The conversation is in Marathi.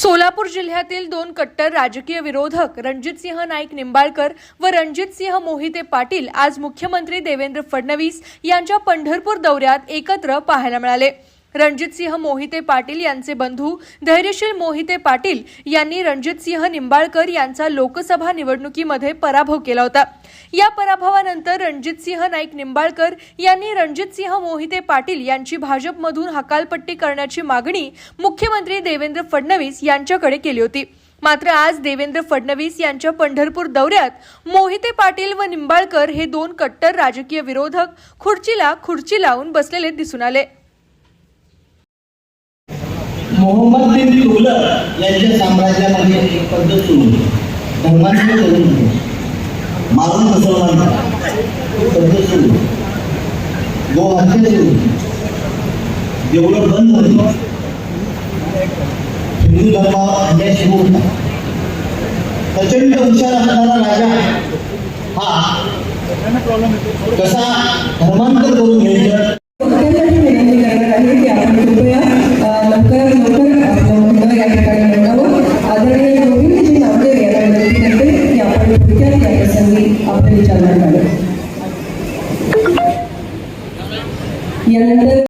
सोलापूर जिल्ह्यातील दोन कट्टर राजकीय विरोधक रणजितसिंह नाईक निंबाळकर व रणजितसिंह मोहिते पाटील आज मुख्यमंत्री देवेंद्र फडणवीस यांच्या पंढरपूर दौऱ्यात एकत्र पाहायला मिळाले. रणजितसिंह मोहिते पाटील यांचे बंधू धैर्यशील मोहिते पाटील यांनी रणजितसिंह निंबाळकर यांचा लोकसभा निवडणुकीमध्ये पराभव केला होता. या पराभवानंतर रणजितसिंह नाईक निंबाळकर यांनी रणजितसिंह मोहिते पाटील यांची भाजपमधून हकालपट्टी करण्याची मागणी मुख्यमंत्री देवेंद्र फडणवीस यांच्याकडे केली होती. मात्र आज देवेंद्र फडणवीस यांच्या पंढरपूर दौऱ्यात मोहिते पाटील व निंबाळकर हे दोन कट्टर राजकीय विरोधक खुर्चीला खुर्ची लावून बसलेले दिसून आले. मोहम्मद बिन तुगलक यांच्या साम्राज्यामध्ये एक पद्धत सुरू होती. धर्मांतर करून मारून मुसलमान पद्धत सुरू होती. गोहत्या सुरू होती. जेवढं बंद होईल हिंदू धर्मा अन्याय सुरू होता प्रचंड हुशार असणारा राजा हा कसा धर्मांतर करून घ्यायचं ஆதரிச்சாங்க